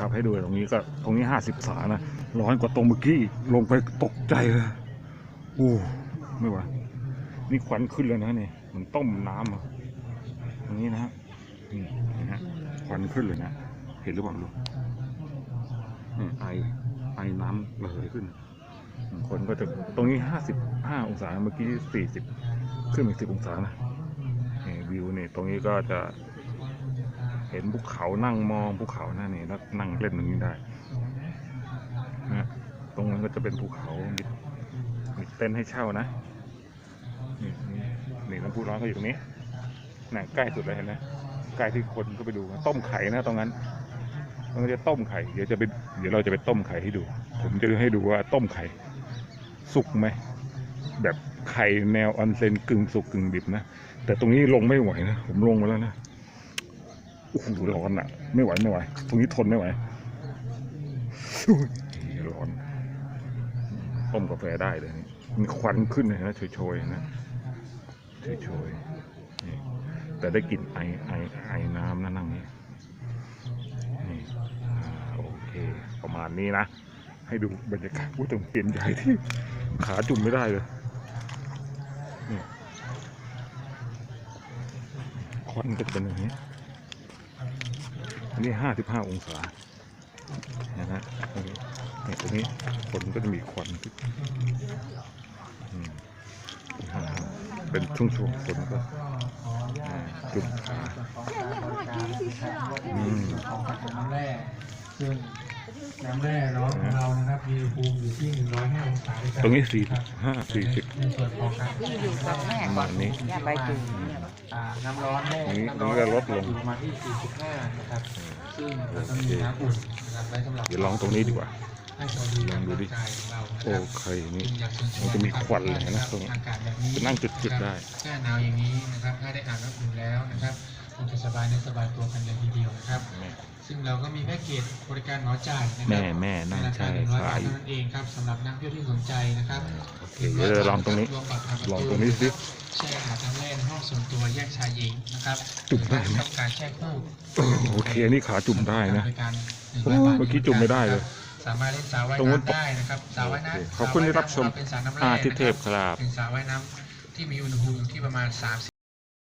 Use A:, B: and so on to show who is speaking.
A: ขับ ให้ดูตรงนี้ก็ตรงนี้ห้าสิบสานะร้อนกว่าตรงเมื่อกี้ลงไปตกใจเลยโอ้ไม่ไหวนี่ควันขึ้นแล้วนะนี่มันต้มน้ำอะตรงนี้นะฮะนี่นะฮะควันขึ้นเลยนะเห็นหรือเปล่าไม่รู้นี่ไอไอน้ำระเหยขึ้นคนก็จะตรงนี้ห้าสิบห้าองศาเมื่อกี้สี่สิบขึ้นอีกสิบองศานะนี่วิวเนี่ยตรงนี้ก็จะ เห็นภูเขานั่งมองภูเขาหน้านี่แล้วนั่งเล่นตรงนี้ได้นะตรงนั้นก็จะเป็นภูเขามีมีเต็นให้เช่านะนี่นี่นี่น้ำพุร้อนเขาอยู่ตรงนี้นะใกล้สุดเลยเห็นไหมใกล้ที่คนก็ไปดูต้มไข่นะตรงนั้นมันก็จะต้มไข่เดี๋ยวจะไปเดี๋ยวเราจะไปต้มไข่ให้ดู ผมจะให้ดูว่าต้มไข่ สุกไหมแบบไข่แนวออนเซนกึ่งสุกกึ่งดิบนะแต่ตรงนี้ลงไม่ไหวนะผมลงมาแล้วนะ โอ้โหร้อนอะ ไม่ไหวไม่ไหว ตรงนี้ทนไม่ไหวร้อนต้มกาแฟได้เลยนี่มีควันขึ้นเลยนะโชยๆนะโชยๆนี่แต่ได้กลิ่นไอไอไอน้ำนะนั่งนี่นี่โอเค ประมาณนี้นะ ให้ดูบรรยากาศพูดถึงเปลี่ยนใหญ่ที่ขาจุ่มไม่ได้เลยนี่ควันก็จะเป็นอย่างนี้ นนี้ห้าสิบห้าองศานะฮะตรงนี้เนี่ยตรงนี้ฝนก็จะมีควันขึ้นอืมอ่าเป็นช่วงๆฝนก็อ่าจุ่มขาอืม
B: ของน้ำแร่ซึ่ง น้ำแร่เนาะของเรานะครับมีอุณหภูมิอยู่ที่ 105 องศาด้วยกัน
A: ตรงนี้สี่
B: ครับ
A: ห้าสี่สิบ
B: ในส่วนของการ
C: ที่อยู่กับแม่
A: ประมาณนี้
C: ย่าไปจู
B: อ่าน้ำร้อนแร่
A: ตรงนี้
B: น้ำร้อน
A: ตรงนี้ก็ลดลง
B: อยู่ประมาณที่ 45 นะครับ ซึ่งเราจะมีน้ำอุ่นนะครับไว้สำหรับ
A: เดี๋ยวลองตรงนี้ดีกว่า
B: ให้พอดี
A: ลองดูดิ
B: กับร่างกายของเรานะ
A: โอ้
B: ครับ
A: ใครนี่
B: ซึ่งอยากเชิญชว
A: มันจะมีควันเลยนะตรง
B: อากาศแบบนี้
A: จะนั่งจุดๆได้
B: แค่หนาวอย่างนี้นะครับ ถ้าได้อาบน้ำอุ่นแล้วนะครั บคงจะสบายเนื้อสบายตัวกันเลยทีเดียวนะครับ
A: แม่
B: ซึ่งเราก็มีแพ็กเกจบริการหมอจ่ายนะครั
A: แม่แม่น่า
B: ในรา
A: ใช่
B: คาหนึ่งร้อยบา
A: ขา
B: ท
A: ย
B: เท่านั้นเองครับสำหรับนักเที่ยวที่สนใจนะครับ
A: โอเคเดี๋ยวเราลองตรงนี้
B: วมบัตรผ่านประ
A: ลองตรงนี้สิ
B: แช่อาหารทางเล่นห้องส่วนตัวแยกชายหญิงนะครับ
A: จุ่มได้ไหม
B: ต้องการแช่คู่
A: โอเคอันนี่ขาจุ่มได้นะ
B: บริการ100
A: โอ้
B: บาท
A: เมื่อกี้จุ่มไม่ได้เลย
B: สามารถเล่นสระว่าย
A: ตรงนู้น
B: น้ำได้นะครับสระว่ายน้ำ
A: ขอบคุณที่รับชม
B: เป็นสระน้ำแร่
A: อา
B: นะ
A: ทิเทพครับ
B: เป็นสระว่ายน้ำที่มีอุณหภูมิอยู่ที่ประมาณ